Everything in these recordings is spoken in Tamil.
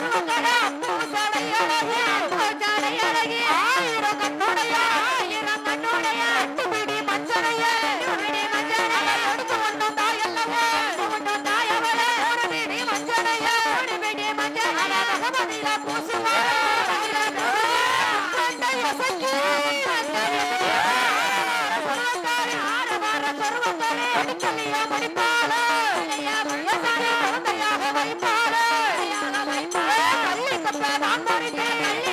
Thank you. Hey.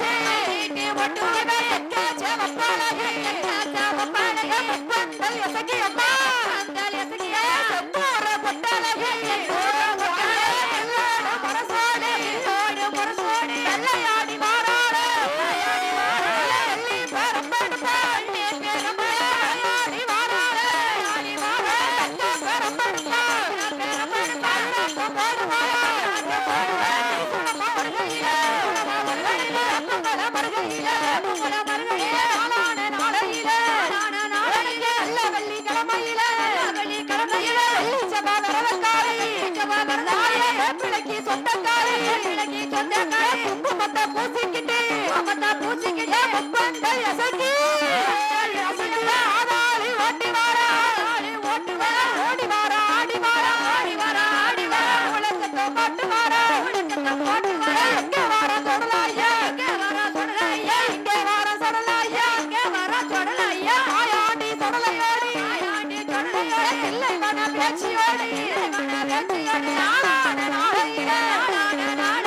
Yeah. முகத்தை பூசிக்கிட்டு முகத்தை பூசிக்கிட்டு முப்பண்டை அசக்கி. ஆதாரி ஓட்டி வாரா ஓட்டி வாரா ஓடி வாரா ஆடி வாரா ஆடி வாரா ஆடி வாரா உலகத்தை பாட்டு வாரா உலகத்தை பாட்டு வாரா. எங்கே வாரா தொடலாயா எங்கே வாரா தொடலாயா இங்கே வாரா தொடலாயா இங்கே வாரா தொடலாயா ஆயாண்டி தொடலையோடி ஆயாண்டி தொடலையோடி இல்லை மன பேச்சியோடி இல்லை மன பேச்சியோடி நாடான நாடையிட நாடான நாட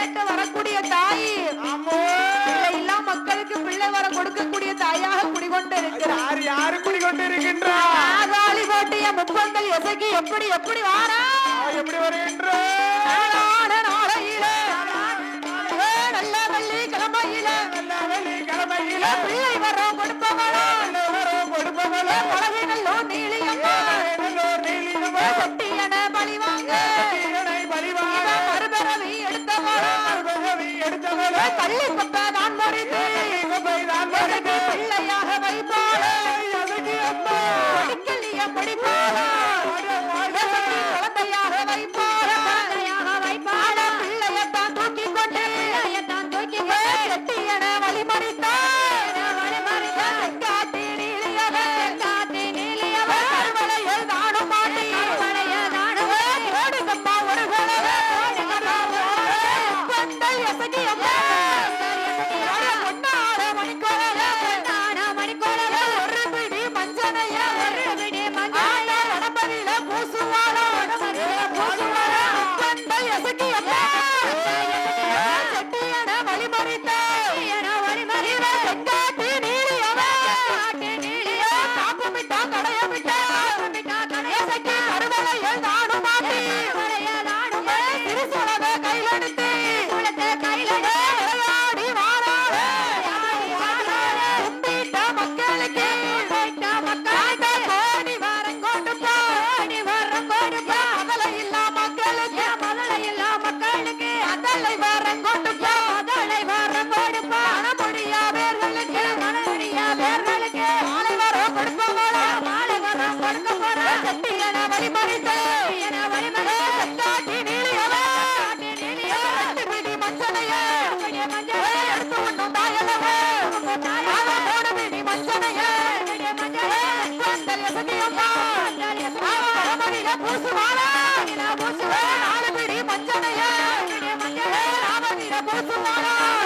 கேட்க வரக்கூடிய தாய். எல்லாம் மக்களுக்கு பிள்ளை வர கொடுக்கக்கூடிய தாயாக குடிகொண்டு இருக்கிறார் யாரு குடிகொண்டு இருக்கின்றார் கோட்டைய முப்பங்கள் எசகி எப்படி எப்படி வாரா? எப்படி வருகின்றார் அடுத்தவளை பள்ளி கொத்த நான் மறித்து Oh,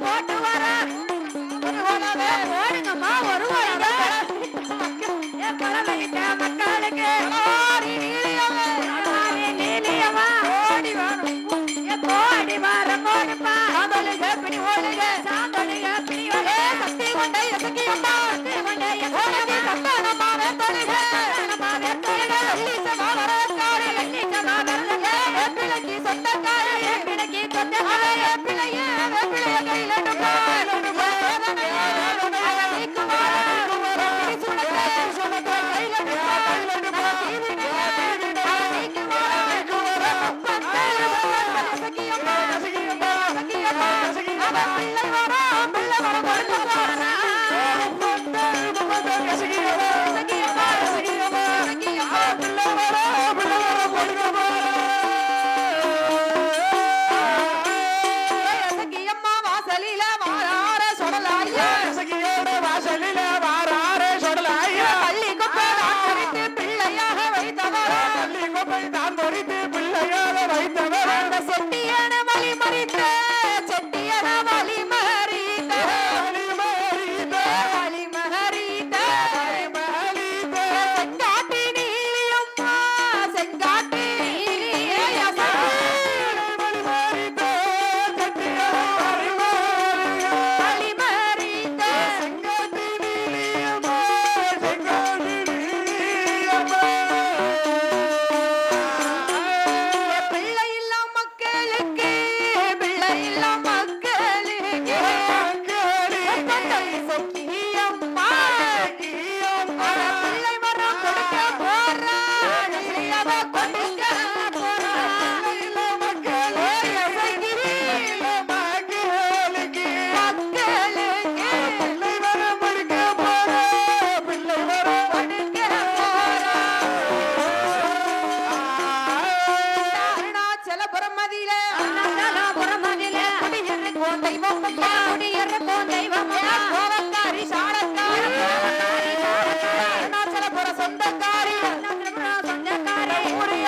போட்டு வர. ஓடுங்கம்மா ஒரு மக்களுக்கு ஓடி வரும் ஓடி வர ஓடுப்பா அவளுக்கு பிடி ஓடுங்க சாந்தனுங்க பிடி வர சக்தி கொண்டை சக்தி அம்மா. சக்தி கொண்டை ஓடி சத்தானம்மா வெத்தொழுக சத்தானம்மா வெத்தொழுக லட்சிசமா வரத்தாரு லட்சிசமா வரலுங்க எப்பிளைக்கு சொந்தக்கார எப்பிளைக்கு சொந்தக்கார எப்பிளையே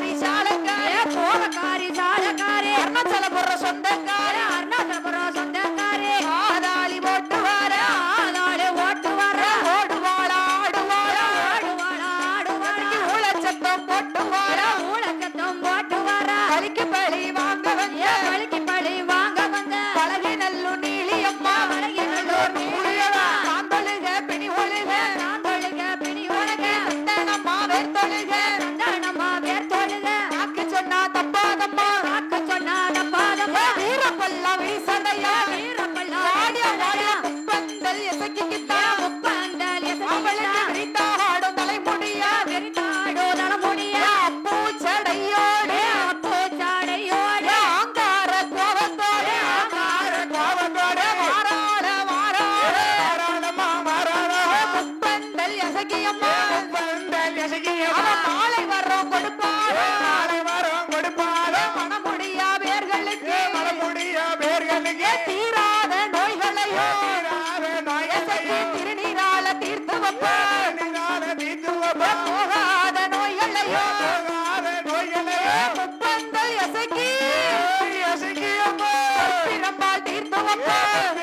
Party தீராத நோய்களையோ திருநீரால தீர்த்து போகாத நோய்களையோ முப்பந்தல் எசைக்கு பிரம்பால் தீர்த்து வைப்பால்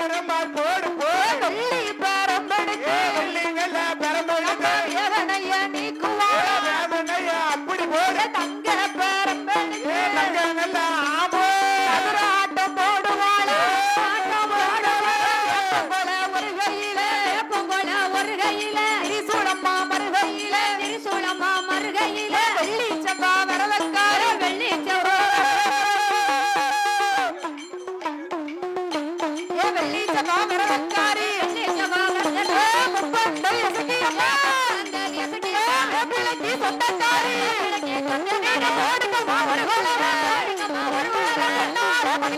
போடு போல்லி பரம்படுக்கு நீக்குவா அப்படி போட. தங்க பரம்ப ஆடி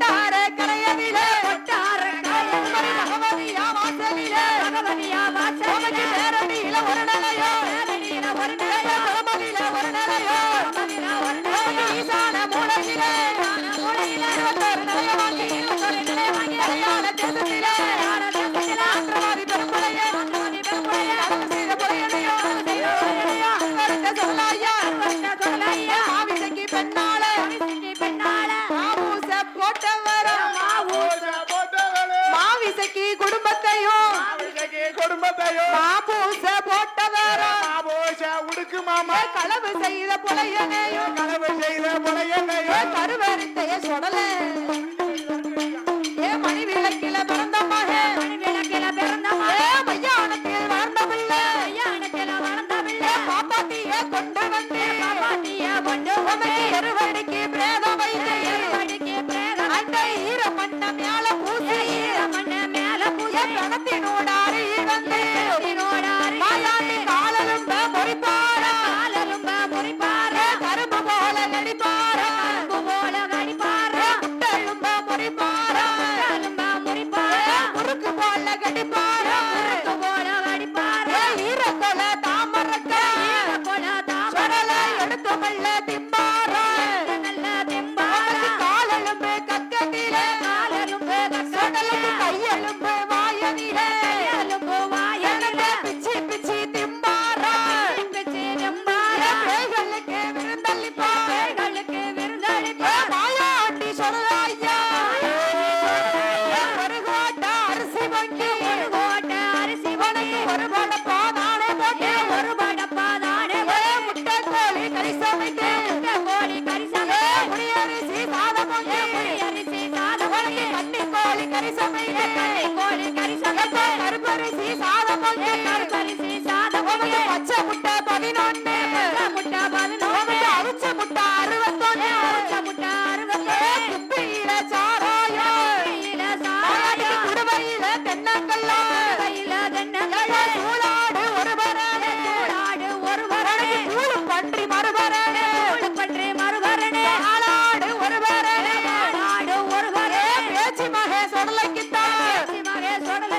வருணையோ வருணையோ மாமார் களவு செய்த புலையனையும் களவு செய்த புலையனையும் கருவரித்தைய சொடல ஏ மணி விளக்கில பிறந்த மகன் மணி விளக்கில பிறந்த மகன் மையானத்தில் வளர்ந்த பிள்ளை மையானத்தில் வளர்ந்த பிள்ளை பாப்பாத்திய கொண்டு வந்து பாப்பாத்திய கொண்டு வந்து கருப்பரிசி சாதம் கருப்பரிசி சாதம் பச்சை முட்டை பதினொன்று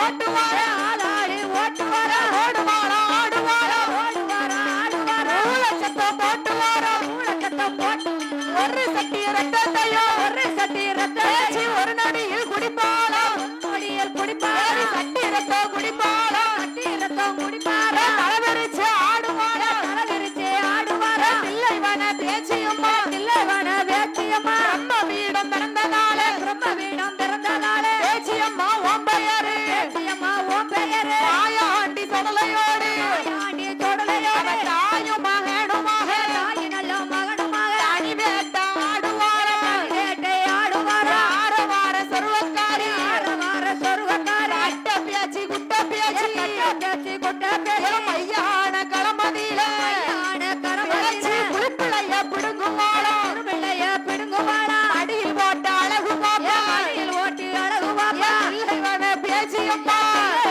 ஓட்டுவாரா ஆளாடி ஓட்டுவாரா ஓடுவாரா ஆடுவாரா? ஒரு சட்டி ரத்தத்தையோ ஒரு சட்டி ரத்தத்தை ஒரு நொடியில் குடிப்பாளா? நொடியில் குடிப்பாளா? சட்டி ரத்தம் குடிப்பாளம் சட்டி ரத்தம் குடிப்பாளா? தலைவரிச்சு ஆடுவாரா தலைவரிச்சு ஆடுவாரா இல்லை வன பேச்சியம்மா? இல்லை வன பேச்சியம்மா? நம்ம வீடம் பிறந்தனால நம்ம வீடம் பிறந்தனால பேச்சியம்மா ஒன்பது Allah